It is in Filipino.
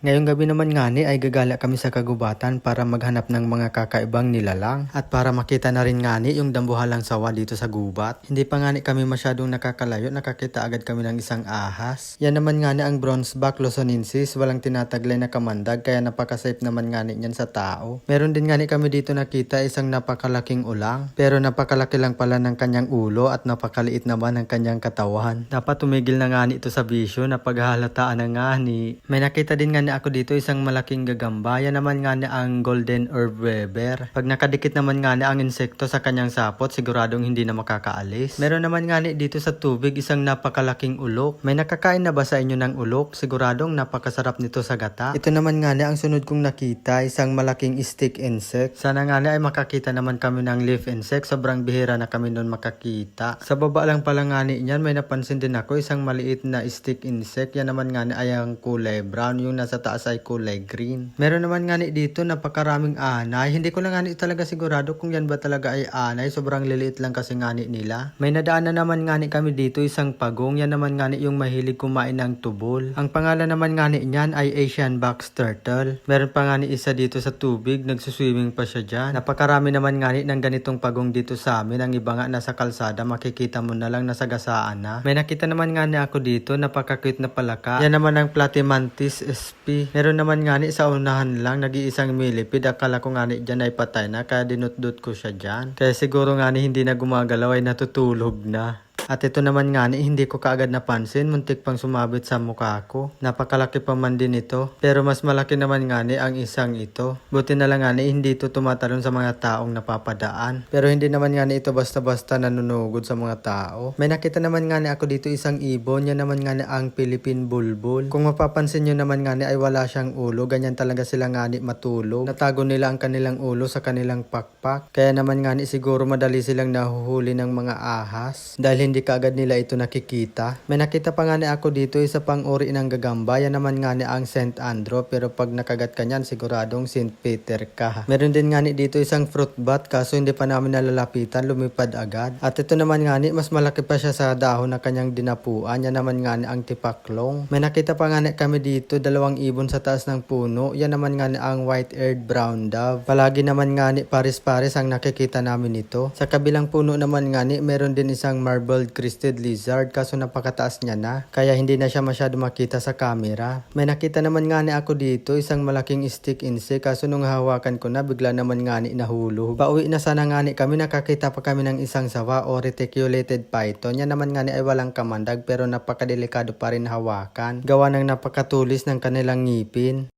Ngayong gabi naman nga ni ay gagala kami sa kagubatan para maghanap ng mga kakaibang nilalang at para makita na rin nga ni yung dambuhalang sawa dito sa gubat. Hindi pa nga ni kami masyadong nakakalayo, nakakita agad kami ng isang ahas. Yan naman nga ni ang bronzeback luzonensis, walang tinataglay na kamandag kaya napakasafe naman nga ni sa tao. Meron din nga ni kami dito nakita isang napakalaking ulang pero napakalaki lang pala ng kanyang ulo at napakaliit naman ng kanyang katawan. Dapat tumigil na nga ni ito sa bisyo na paghahalataan na nga ni. May nakita din nga ni ako dito isang malaking gagamba. Yan naman nga ni ang golden herb weber. Pag nakadikit naman nga ni ang insekto sa kanyang sapot, siguradong hindi na makakaalis. Meron naman nga ni dito sa tubig isang napakalaking ulok. May nakakain na ba sa inyo ng ulok? Siguradong napakasarap nito sa gata. Ito naman nga ni ang sunod kong nakita, isang malaking stick insect. Sana nga ni ay makakita naman kami ng leaf insect. Sobrang bihira na kami noon makakita. Sa baba lang pala nga ni niyan, may napansin din ako isang maliit na stick insect. Yan naman nga ni ay ang kulay brown. Yung nasa taas ay kulay green. Meron naman nga dito napakaraming anay. Hindi ko lang nga talaga sigurado kung yan ba talaga ay anay. Sobrang liliit lang kasi nga ni nila. May nadaan na naman nga kami dito isang pagong. Yan naman nga yung mahilig kumain ng tubol. Ang pangalan naman nga ni niyan ay Asian box turtle. Meron pa nga isa dito sa tubig. Nagsuswimming pa siya dyan. Napakarami naman nga ng ganitong pagong dito sa amin. Ang iba nga nasa kalsada. Makikita mo na lang nasa gasaan na. May nakita naman nga ako dito. Napaka-cute na palaka. Yan naman ang Platymantis sp. Meron naman nga ni sa unahan lang. Nag-iisang millipede. Akala ko nga ni dyan ay patay na. Kaya dinut-dut ko siya dyan. Kaya siguro nga ni hindi na gumagalaw ay natutulog na. At ito naman nga ni, hindi ko kaagad napansin, muntik pang sumabit sa mukha ko. Napakalaki pa man din ito, pero mas malaki naman nga ni ang isang ito. Buti na lang nga ni, hindi ito tumatalon sa mga taong napapadaan. Pero hindi naman nga ni ito basta-basta nanunugod sa mga tao. May nakita naman nga ni ako dito isang ibon, yan naman nga ni ang Philippine Bulbul. Kung mapapansin nyo naman nga ni ay wala siyang ulo, ganyan talaga sila nga ni matulog. Natago nila ang kanilang ulo sa kanilang pakpak. Kaya naman nga ni siguro madali silang nahuhuli ng mga ahas. Dahil hindi kaagad nila ito nakikita. May nakita pa nga ni ako dito isa pang uri ng gagamba. Yan naman nga ni ang St. Andrew pero pag nakagat ka niyan siguradong St. Peter ka. Meron din nga ni dito isang fruit bat kaso hindi pa namin nalalapitan lumipad agad. At ito naman nga ni mas malaki pa siya sa dahon na kanyang dinapuan. Yan naman nga ni ang tipaklong. May nakita pa nga ni kami dito dalawang ibon sa taas ng puno. Yan naman nga ni ang white-eared brown dove. Palagi naman nga ni pares-pares ang nakikita namin ito. Sa kabilang puno naman nga ni meron din isang marbled crested lizard kaso napakataas niya na. Kaya hindi na siya masyado makita sa camera. May nakita naman nga ni ako dito isang malaking stick insect kaso nung hawakan ko na bigla naman nga ni nahulog. Pauwi na sana nga ni kami nakakita pa kami ng isang sawa o reticulated python. Yan naman nga ni ay walang kamandag pero napakadelikado pa rin hawakan. Gawa ng napakatulis ng kanilang ngipin.